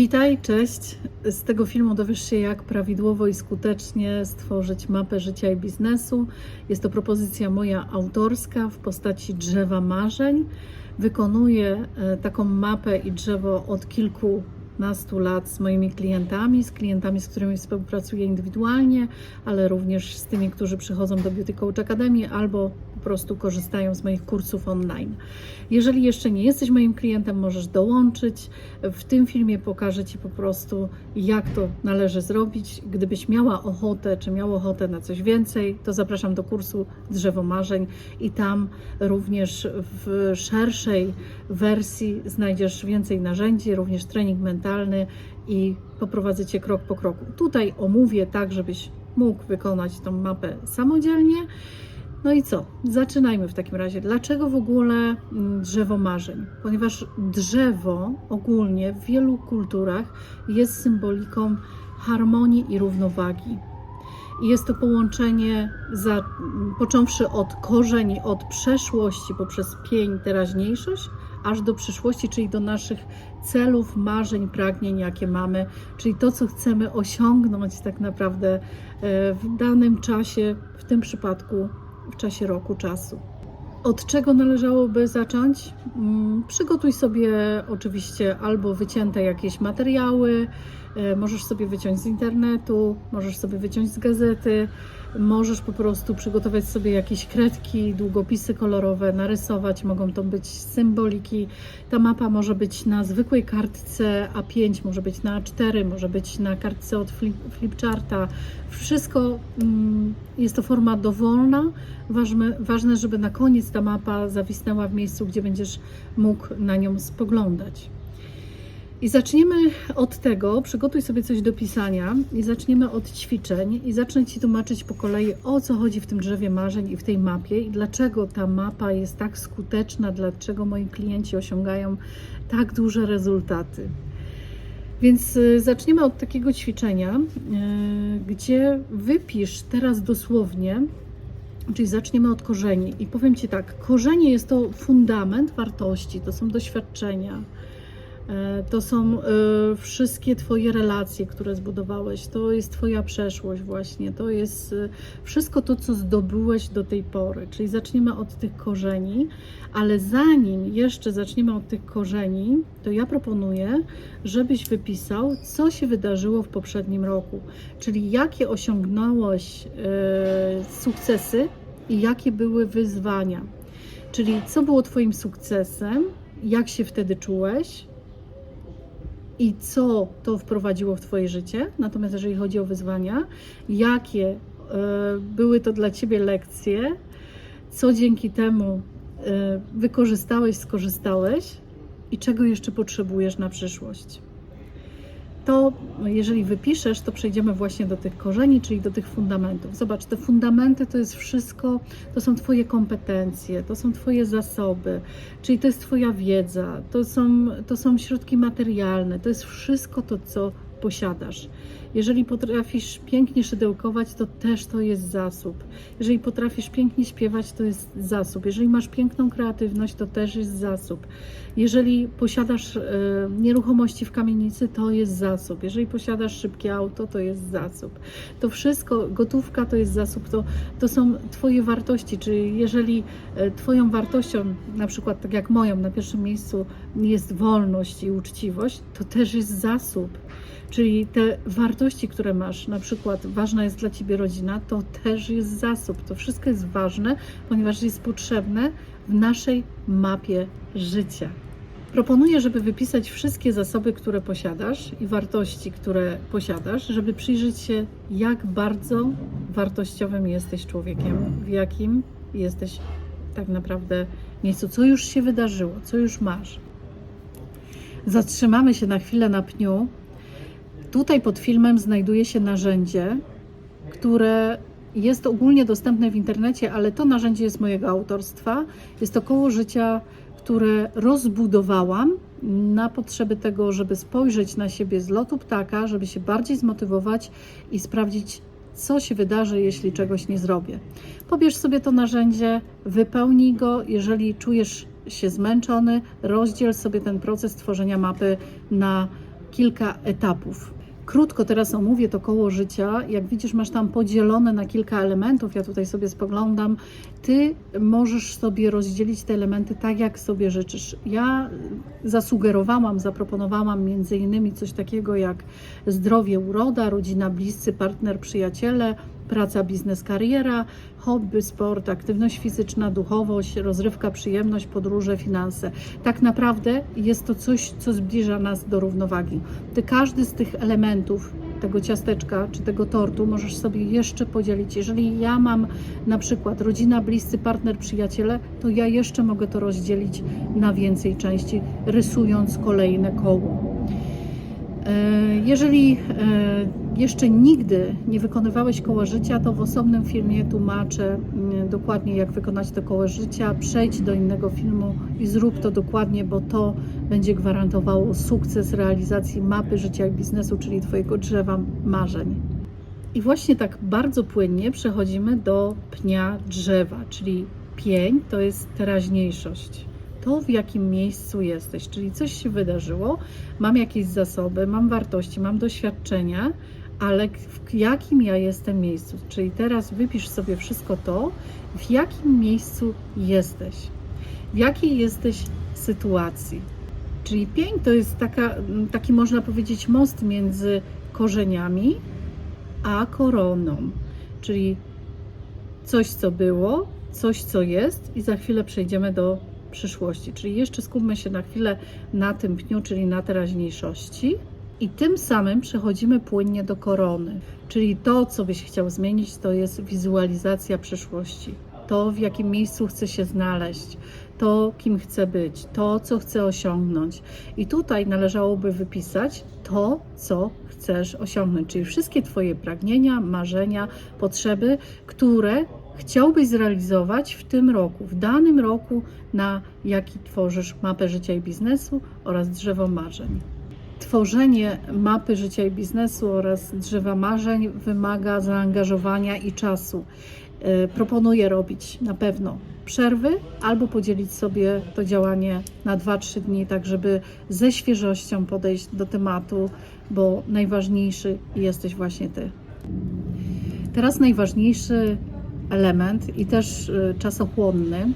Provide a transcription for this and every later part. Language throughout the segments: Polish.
Witaj, cześć. Z tego filmu dowiesz się, jak prawidłowo i skutecznie stworzyć mapę życia i biznesu. Jest to propozycja moja autorska w postaci drzewa marzeń. Wykonuję e, taką mapę i drzewo od kilkunastu lat z moimi klientami, z klientami, z którymi współpracuję indywidualnie, ale również z tymi, którzy przychodzą do Beauty Coach Academy albo po prostu korzystają z moich kursów online. Jeżeli jeszcze nie jesteś moim klientem, możesz dołączyć. W tym filmie pokażę Ci po prostu, jak to należy zrobić. Gdybyś miała ochotę, czy miał ochotę na coś więcej, to zapraszam do kursu Drzewo Marzeń i tam również w szerszej wersji znajdziesz więcej narzędzi, również trening mentalny i poprowadzę Cię krok po kroku. Tutaj omówię tak, żebyś mógł wykonać tą mapę samodzielnie. No i co? Zaczynajmy w takim razie. Dlaczego w ogóle mm, drzewo marzeń? Ponieważ drzewo ogólnie w wielu kulturach jest symboliką harmonii i równowagi. I jest to połączenie, za, m, począwszy od korzeni, od przeszłości poprzez pień, teraźniejszość, aż do przyszłości, czyli do naszych celów, marzeń, pragnień, jakie mamy, czyli to, co chcemy osiągnąć tak naprawdę e, w danym czasie, w tym przypadku w czasie roku czasu. Od czego należałoby zacząć? Mm, Przygotuj sobie oczywiście albo wycięte jakieś materiały, możesz sobie wyciąć z internetu, możesz sobie wyciąć z gazety, możesz po prostu przygotować sobie jakieś kredki, długopisy kolorowe, narysować, mogą to być symboliki. Ta mapa może być na zwykłej kartce A5, może być na A4, może być na kartce od flip, flipcharta. Wszystko mm, jest to forma dowolna. Ważne, ważne, żeby na koniec ta mapa zawisnęła w miejscu, gdzie będziesz mógł na nią spoglądać. I zaczniemy od tego, przygotuj sobie coś do pisania i zaczniemy od ćwiczeń i zacznę Ci tłumaczyć po kolei o co chodzi w tym drzewie marzeń i w tej mapie i dlaczego ta mapa jest tak skuteczna, dlaczego moi klienci osiągają tak duże rezultaty. Więc y, zaczniemy od takiego ćwiczenia, y, gdzie wypisz teraz dosłownie, czyli zaczniemy od korzeni. I powiem Ci tak, korzenie jest to fundament wartości, to są doświadczenia, to są e, wszystkie Twoje relacje, które zbudowałeś, to jest Twoja przeszłość właśnie, to jest e, wszystko to, co zdobyłeś do tej pory. Czyli zaczniemy od tych korzeni, ale zanim jeszcze zaczniemy od tych korzeni, to ja proponuję, żebyś wypisał, co się wydarzyło w poprzednim roku, czyli jakie osiągnąłeś e, sukcesy i jakie były wyzwania. Czyli co było Twoim sukcesem, jak się wtedy czułeś i co to wprowadziło w Twoje życie. Natomiast jeżeli chodzi o wyzwania, jakie e, były to dla Ciebie lekcje, co dzięki temu e, wykorzystałeś, skorzystałeś i czego jeszcze potrzebujesz na przyszłość. To, jeżeli wypiszesz, to przejdziemy właśnie do tych korzeni, czyli do tych fundamentów. Zobacz, te fundamenty to jest wszystko, to są Twoje kompetencje, to są Twoje zasoby, czyli to jest Twoja wiedza, to są, to są środki materialne, to jest wszystko to, co posiadasz. Jeżeli potrafisz pięknie szydełkować, to też to jest zasób. Jeżeli potrafisz pięknie śpiewać, to jest zasób. Jeżeli masz piękną kreatywność, to też jest zasób. Jeżeli posiadasz e, nieruchomości w kamienicy, to jest zasób. Jeżeli posiadasz szybkie auto, to jest zasób. To wszystko, gotówka to jest zasób, to, to są Twoje wartości. Czyli jeżeli e, Twoją wartością, na przykład tak jak moją, na pierwszym miejscu jest wolność i uczciwość, to też jest zasób. Czyli te wartości, które masz, na przykład ważna jest dla Ciebie rodzina, to też jest zasób. To wszystko jest ważne, ponieważ jest potrzebne w naszej mapie życia. Proponuję, żeby wypisać wszystkie zasoby, które posiadasz i wartości, które posiadasz, żeby przyjrzeć się, jak bardzo wartościowym jesteś człowiekiem, w jakim jesteś tak naprawdę miejscu, co już się wydarzyło, co już masz. Zatrzymamy się na chwilę na pniu. Tutaj pod filmem znajduje się narzędzie, które jest ogólnie dostępne w internecie, ale to narzędzie jest mojego autorstwa. Jest to koło życia, które rozbudowałam na potrzeby tego, żeby spojrzeć na siebie z lotu ptaka, żeby się bardziej zmotywować i sprawdzić, co się wydarzy, jeśli czegoś nie zrobię. Pobierz sobie to narzędzie, wypełnij go, jeżeli czujesz się zmęczony, rozdziel sobie ten proces tworzenia mapy na kilka etapów. Krótko teraz omówię to koło życia. Jak widzisz, masz tam podzielone na kilka elementów. Ja tutaj sobie spoglądam. Ty możesz sobie rozdzielić te elementy tak, jak sobie życzysz. Ja zasugerowałam, zaproponowałam między innymi coś takiego jak zdrowie, uroda, rodzina, bliscy, partner, przyjaciele, praca, biznes, kariera, hobby, sport, aktywność fizyczna, duchowość, rozrywka, przyjemność, podróże, finanse. Tak naprawdę jest to coś, co zbliża nas do równowagi. Ty każdy z tych elementów tego ciasteczka czy tego tortu możesz sobie jeszcze podzielić. Jeżeli ja mam na przykład rodzina, bliscy, partner, przyjaciele, to ja jeszcze mogę to rozdzielić na więcej części, rysując kolejne koło. E, Jeżeli e, jeszcze nigdy nie wykonywałeś koła życia, to w osobnym filmie tłumaczę mm, dokładnie, jak wykonać to koło życia. Przejdź do innego filmu i zrób to dokładnie, bo to będzie gwarantowało sukces realizacji mapy życia i biznesu, czyli Twojego drzewa marzeń. I właśnie tak bardzo płynnie przechodzimy do pnia drzewa, czyli pień to jest teraźniejszość. To, w jakim miejscu jesteś, czyli coś się wydarzyło, mam jakieś zasoby, mam wartości, mam doświadczenia, ale w jakim ja jestem miejscu? Czyli teraz wypisz sobie wszystko to, w jakim miejscu jesteś, w jakiej jesteś sytuacji. Czyli pień to jest taka, taki, można powiedzieć, most między korzeniami a koroną, czyli coś, co było, coś, co jest, i za chwilę przejdziemy do przyszłości. Czyli jeszcze skupmy się na chwilę na tym pniu, czyli na teraźniejszości. I tym samym przechodzimy płynnie do korony. Czyli to, co byś chciał zmienić, to jest wizualizacja przyszłości. To, w jakim miejscu chce się znaleźć, to, kim chce być, to, co chce osiągnąć. I tutaj należałoby wypisać to, co chcesz osiągnąć, czyli wszystkie Twoje pragnienia, marzenia, potrzeby, które chciałbyś zrealizować w tym roku, w danym roku, na jaki tworzysz mapę życia i biznesu oraz drzewo marzeń. Tworzenie mapy życia i biznesu oraz drzewa marzeń wymaga zaangażowania i czasu. E, Proponuję robić na pewno przerwy albo podzielić sobie to działanie na 2-3 dni, tak żeby ze świeżością podejść do tematu, bo najważniejszy jesteś właśnie Ty. Teraz najważniejszy element i też y, czasochłonny,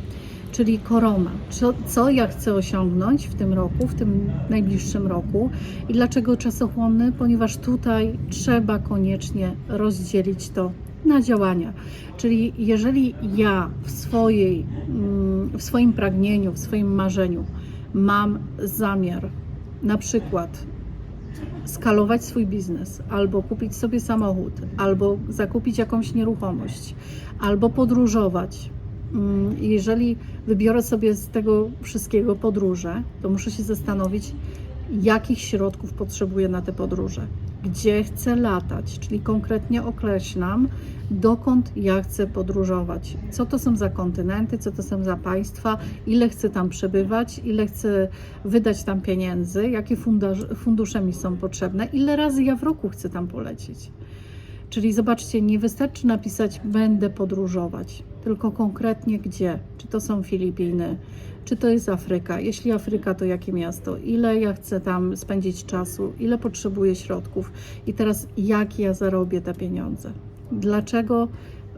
czyli korona. Co, co ja chcę osiągnąć w tym roku, w tym najbliższym roku i dlaczego czasochłonny? Ponieważ tutaj trzeba koniecznie rozdzielić to na działania. Czyli jeżeli ja w, swojej, mm, w swoim pragnieniu, w swoim marzeniu mam zamiar na przykład skalować swój biznes, albo kupić sobie samochód, albo zakupić jakąś nieruchomość, albo podróżować. Mm, Jeżeli wybiorę sobie z tego wszystkiego podróże, to muszę się zastanowić, jakich środków potrzebuję na te podróże, gdzie chcę latać, czyli konkretnie określam, dokąd ja chcę podróżować, co to są za kontynenty, co to są za państwa, ile chcę tam przebywać, ile chcę wydać tam pieniędzy, jakie fundusz, fundusze mi są potrzebne, ile razy ja w roku chcę tam polecieć. Czyli zobaczcie, nie wystarczy napisać będę podróżować, tylko konkretnie gdzie. Czy to są Filipiny, czy to jest Afryka. Jeśli Afryka, to jakie miasto, ile ja chcę tam spędzić czasu, ile potrzebuję środków i teraz jak ja zarobię te pieniądze. Dlaczego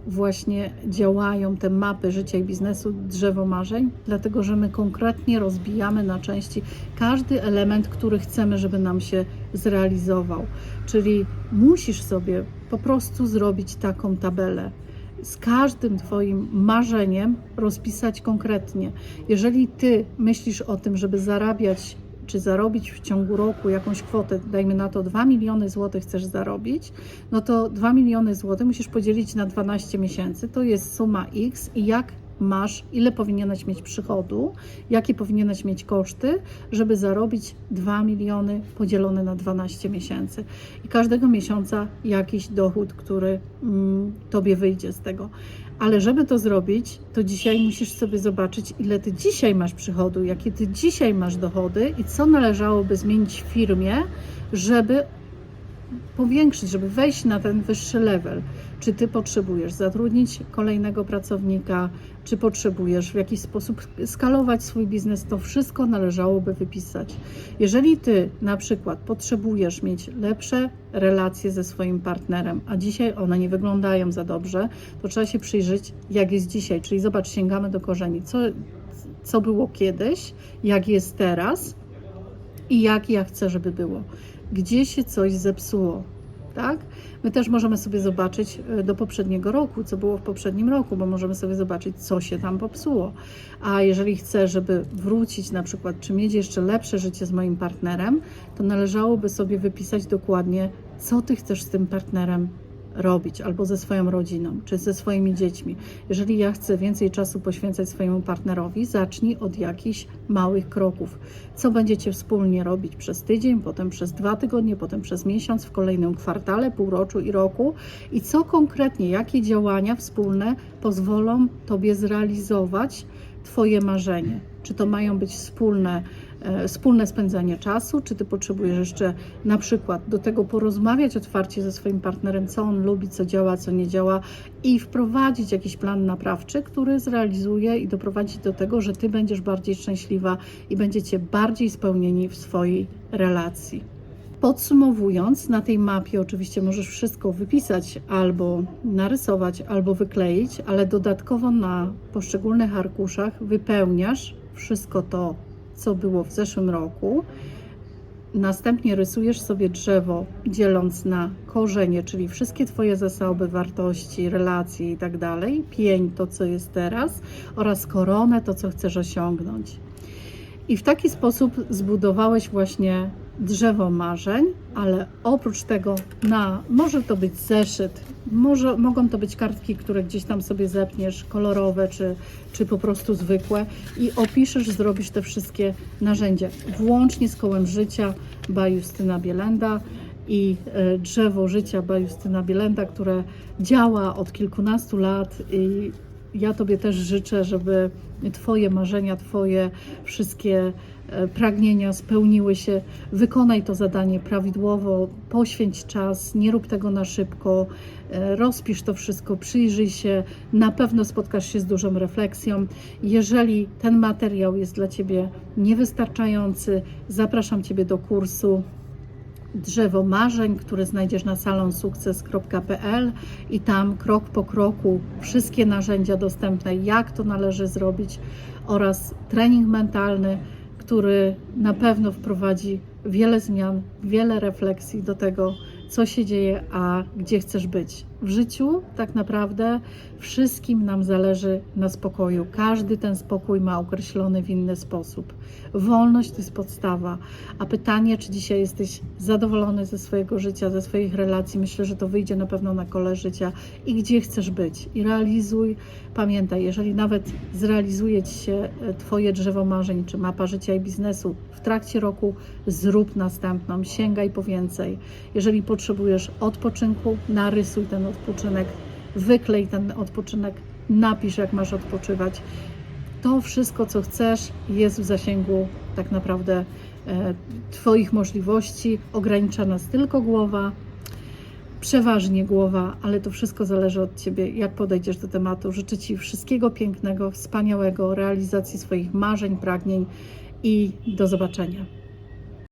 właśnie działają te mapy życia i biznesu drzewo marzeń? Dlatego, że my konkretnie rozbijamy na części każdy element, który chcemy, żeby nam się zrealizował. Czyli musisz sobie po prostu zrobić taką tabelę. Z każdym Twoim marzeniem rozpisać konkretnie. Jeżeli Ty myślisz o tym, żeby zarabiać czy zarobić w ciągu roku jakąś kwotę, dajmy na to 2 miliony złotych chcesz zarobić, no to 2 miliony złotych musisz podzielić na 12 miesięcy, to jest suma X i jak masz, ile powinieneś mieć przychodu, jakie powinieneś mieć koszty, żeby zarobić 2 miliony podzielone na 12 miesięcy. I każdego miesiąca jakiś dochód, który mm, tobie wyjdzie z tego. Ale żeby to zrobić, to dzisiaj musisz sobie zobaczyć, ile ty dzisiaj masz przychodu, jakie ty dzisiaj masz dochody i co należałoby zmienić w firmie, żeby powiększyć, żeby wejść na ten wyższy level. Czy ty potrzebujesz zatrudnić kolejnego pracownika, czy potrzebujesz w jakiś sposób skalować swój biznes, to wszystko należałoby wypisać. Jeżeli ty na przykład potrzebujesz mieć lepsze relacje ze swoim partnerem, a dzisiaj one nie wyglądają za dobrze, to trzeba się przyjrzeć, jak jest dzisiaj. Czyli zobacz, sięgamy do korzeni. Co, co było kiedyś, jak jest teraz i jak ja chcę, żeby było. Gdzie się coś zepsuło, tak? My też możemy sobie zobaczyć e, do poprzedniego roku, co było w poprzednim roku, bo możemy sobie zobaczyć, co się tam popsuło. A jeżeli chcę, żeby wrócić na przykład, czy mieć jeszcze lepsze życie z moim partnerem, to należałoby sobie wypisać dokładnie, co ty chcesz z tym partnerem robić, albo ze swoją rodziną, czy ze swoimi dziećmi. Jeżeli ja chcę więcej czasu poświęcać swojemu partnerowi, zacznij od jakichś małych kroków. Co będziecie wspólnie robić przez tydzień, potem przez dwa tygodnie, potem przez miesiąc, w kolejnym kwartale, półroczu i roku i co konkretnie, jakie działania wspólne pozwolą Tobie zrealizować Twoje marzenie. Czy to mają być wspólne, wspólne spędzanie czasu, czy ty potrzebujesz jeszcze na przykład do tego porozmawiać otwarcie ze swoim partnerem, co on lubi, co działa, co nie działa i wprowadzić jakiś plan naprawczy, który zrealizuje i doprowadzi do tego, że ty będziesz bardziej szczęśliwa i będziecie bardziej spełnieni w swojej relacji. Podsumowując, na tej mapie oczywiście możesz wszystko wypisać albo narysować, albo wykleić, ale dodatkowo na poszczególnych arkuszach wypełniasz wszystko to, co było w zeszłym roku. Następnie rysujesz sobie drzewo, dzieląc na korzenie, czyli wszystkie Twoje zasoby, wartości, relacje i tak dalej, pień to, co jest teraz, oraz koronę, to, co chcesz osiągnąć. I w taki sposób zbudowałeś właśnie drzewo marzeń, ale oprócz tego na, może to być zeszyt, może, mogą to być kartki, które gdzieś tam sobie zepniesz, kolorowe czy, czy po prostu zwykłe i opiszesz, zrobisz te wszystkie narzędzia, włącznie z kołem życia by Justyna Bielenda i e, drzewo życia by Justyna Bielenda, które działa od kilkunastu lat i ja Tobie też życzę, żeby Twoje marzenia, Twoje wszystkie pragnienia spełniły się. Wykonaj to zadanie prawidłowo, poświęć czas, nie rób tego na szybko, e, rozpisz to wszystko, przyjrzyj się, na pewno spotkasz się z dużą refleksją. Jeżeli ten materiał jest dla Ciebie niewystarczający, zapraszam Ciebie do kursu drzewo marzeń, które znajdziesz na salonsukces.pl i tam krok po kroku wszystkie narzędzia dostępne, jak to należy zrobić oraz trening mentalny, który na pewno wprowadzi wiele zmian, wiele refleksji do tego, co się dzieje, a gdzie chcesz być. W życiu tak naprawdę wszystkim nam zależy na spokoju. Każdy ten spokój ma określony w inny sposób. Wolność to jest podstawa. A pytanie, czy dzisiaj jesteś zadowolony ze swojego życia, ze swoich relacji, myślę, że to wyjdzie na pewno na kole życia i gdzie chcesz być. I realizuj. Pamiętaj, jeżeli nawet zrealizuje Ci się e, Twoje drzewo marzeń, czy mapa życia i biznesu w trakcie roku, zrób następną, sięgaj po więcej. Jeżeli potrzebujesz odpoczynku, narysuj ten odpoczynek, wyklej ten odpoczynek, napisz, jak masz odpoczywać. To wszystko, co chcesz, jest w zasięgu tak naprawdę e, Twoich możliwości. Ogranicza nas tylko głowa, przeważnie głowa, ale to wszystko zależy od Ciebie, jak podejdziesz do tematu. Życzę Ci wszystkiego pięknego, wspaniałego, realizacji swoich marzeń, pragnień i do zobaczenia.